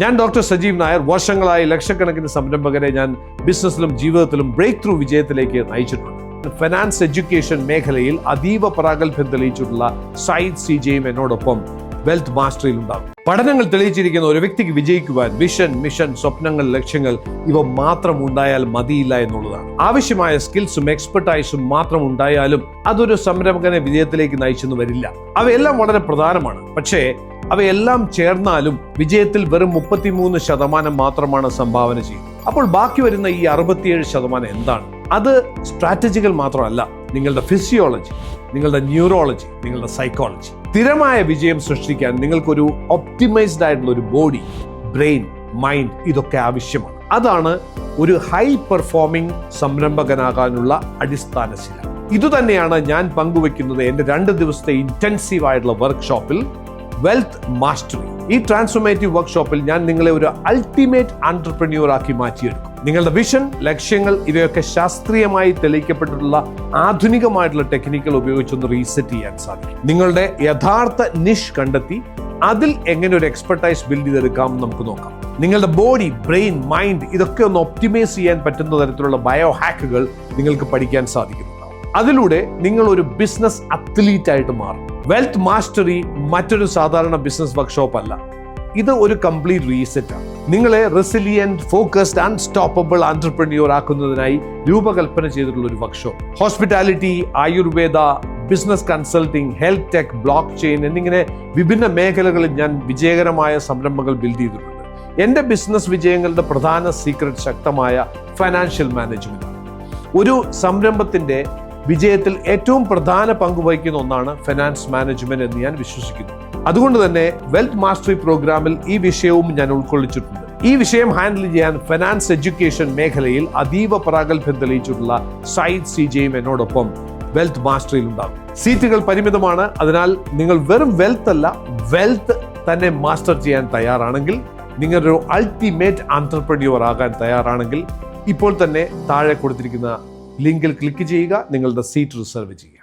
ഞാൻ ഡോക്ടർ സജീവ് നായർ. വർഷങ്ങളായി ലക്ഷക്കണക്കിന് സംരംഭകരെ ഞാൻ ബിസിനസ്സിലും ജീവിതത്തിലും ബ്രേക്ക് ത്രൂ വിജയത്തിലേക്ക് നയിച്ചിട്ടുണ്ട്. ഫിനാൻസ് എഡ്യൂക്കേഷൻ മേഖലയിൽ അതീവ പ്രാഗൽഭ്യം തെളിയിച്ചിട്ടുള്ള സൈദ് സി ജെയും എന്നോടൊപ്പം വെൽത്ത് മാസ്റ്ററിയിൽ ഉണ്ടാകും. പഠനങ്ങൾ തെളിയിച്ചിരിക്കുന്ന ഒരു വ്യക്തിക്ക് വിജയിക്കുവാൻ വിഷൻ മിഷൻ സ്വപ്നങ്ങൾ ലക്ഷ്യങ്ങൾ ഇവ മാത്രം ഉണ്ടായാൽ മതിയില്ല എന്നുള്ളതാണ്. ആവശ്യമായ സ്കിൽസും എക്സ്പെർട്ടൈസും മാത്രം ഉണ്ടായാലും അതൊരു സംരംഭകനെ വിജയത്തിലേക്ക് നയിച്ചെന്ന് വരില്ല. അവയെല്ലാം വളരെ പ്രധാനമാണ്. പക്ഷേ അവയെല്ലാം ചേർന്നാലും വിജയത്തിൽ വെറും മുപ്പത്തിമൂന്ന് ശതമാനം മാത്രമാണ് സംഭാവന ചെയ്യുന്നത്. അപ്പോൾ ബാക്കി വരുന്ന ഈ അറുപത്തിയേഴ് ശതമാനം എന്താണ്? അത് സ്ട്രാറ്റജികൾ മാത്രമല്ല നിങ്ങളുടെ ഫിസിയോളജി നിങ്ങളുടെ ന്യൂറോളജി നിങ്ങളുടെ സൈക്കോളജി. സ്ഥിരമായ വിജയം സൃഷ്ടിക്കാൻ നിങ്ങൾക്കൊരു ഒപ്റ്റിമൈസ്ഡ് ആയിട്ടുള്ള ഒരു ബോഡി ബ്രെയിൻ മൈൻഡ് ഇതൊക്കെ ആവശ്യമാണ്. അതാണ് ഒരു ഹൈ പെർഫോമിംഗ് സംരംഭകനാകാനുള്ള അടിസ്ഥാന ശില. ഇതുതന്നെയാണ് ഞാൻ പങ്കുവെക്കുന്നത് എന്റെ രണ്ട് ദിവസത്തെ ഇന്റൻസീവ് ആയിട്ടുള്ള വർക്ക്ഷോപ്പിൽ. വെൽത്ത് മാസ്റ്ററി ഈ ട്രാൻസ്ഫോർമേറ്റീവ് വർക്ക്ഷോപ്പിൽ ഞാൻ നിങ്ങളെ ഒരു അൾട്ടിമേറ്റ് ആന്റർപ്രന്യൂർ ആക്കി മാറ്റിയെടുക്കും. നിങ്ങളുടെ വിഷൻ ലക്ഷ്യങ്ങൾ ഇവയൊക്കെ ശാസ്ത്രീയമായി തെളിയിക്കപ്പെട്ടിട്ടുള്ള ആധുനികമായിട്ടുള്ള ടെക്നിക്കുകൾ ഉപയോഗിച്ചൊന്ന് റീസെറ്റ് ചെയ്യാൻ സാധിക്കും. നിങ്ങളുടെ യഥാർത്ഥ നിഷ് കണ്ടെത്തി അതിൽ എങ്ങനെ ഒരു എക്സ്പെർട്ടൈസ് ബിൽഡ് ചെയ്തെടുക്കാം നമുക്ക് നോക്കാം. നിങ്ങളുടെ ബോഡി ബ്രെയിൻ മൈൻഡ് ഇതൊക്കെ ഒന്ന് ഒപ്റ്റിമൈസ് ചെയ്യാൻ പറ്റുന്ന തരത്തിലുള്ള ബയോ ഹാക്കുകൾ നിങ്ങൾക്ക് പഠിക്കാൻ സാധിക്കുന്നുണ്ടാവും. അതിലൂടെ നിങ്ങൾ ഒരു ബിസിനസ് അത്ലീറ്റ് ആയിട്ട് മാറും. വെൽത്ത് മാസ്റ്ററി മറ്റൊരു സാധാരണ ബിസിനസ് വർക്ക്ഷോപ്പ് അല്ല. ഇത് ഒരു കംപ്ലീറ്റ് റീസെറ്റ് ആണ് നിങ്ങളെ റെസിലിയന്റ് ഫോക്കസ്ഡ് അൺസ്റ്റോപ്പബിൾ ആന്റർപ്രന്യൂർ ആക്കുന്നതിനായി രൂപകൽപ്പന ചെയ്തിട്ടുള്ള ഒരു workshop hospitality Ayurveda business consulting health tech blockchain എന്നിങ്ങനെ വിഭിന്ന മേഖലകളിൽ ഞാൻ വിജയകരമായ സംരംഭങ്ങൾ ബിൽഡ് ചെയ്തിട്ടുണ്ട്. എന്റെ ബിസിനസ് വിജയങ്ങളുടെ പ്രധാന സീക്രട്ട് ശക്തമായ ഫൈനാൻഷ്യൽ മാനേജ്മെന്റ് ഒരു സംരംഭത്തിന്റെ വിജയത്തിൽ ഏറ്റവും പ്രധാന പങ്ക് വഹിക്കുന്ന ഒന്നാണ് ഫിനാൻസ് മാനേജ്മെന്റ് എന്ന് ഞാൻ വിശ്വസിക്കുന്നു. അതുകൊണ്ട് തന്നെ വെൽത്ത് മാസ്റ്ററി പ്രോഗ്രാമിൽ ഈ വിഷയവും ഞാൻ ഉൾക്കൊള്ളിച്ചിട്ടുണ്ട്. ഈ വിഷയം ഹാൻഡിൽ ചെയ്യാൻ ഫിനാൻസ് എഡ്യൂക്കേഷൻ മേഖലയിൽ അതീവ പ്രാഗൽഭ്യം തെളിയിച്ചിട്ടുള്ള സൈദ് സി ജെയും എന്നോടൊപ്പം വെൽത്ത് മാസ്റ്ററിയിൽ ഉണ്ടാകും. സീറ്റുകൾ പരിമിതമാണ്. അതിനാൽ നിങ്ങൾ വെറും വെൽത്ത് അല്ല വെൽത്ത് തന്നെ മാസ്റ്റർ ചെയ്യാൻ തയ്യാറാണെങ്കിൽ നിങ്ങളൊരു അൾട്ടിമേറ്റ് ആന്റർപ്രന്യൂർ ആകാൻ തയ്യാറാണെങ്കിൽ ഇപ്പോൾ തന്നെ താഴെ കൊടുത്തിരിക്കുന്ന ലിങ്കിൽ ക്ലിക്ക് ചെയ്യുക നിങ്ങളുടെ സീറ്റ് റിസർവ് ചെയ്യുക.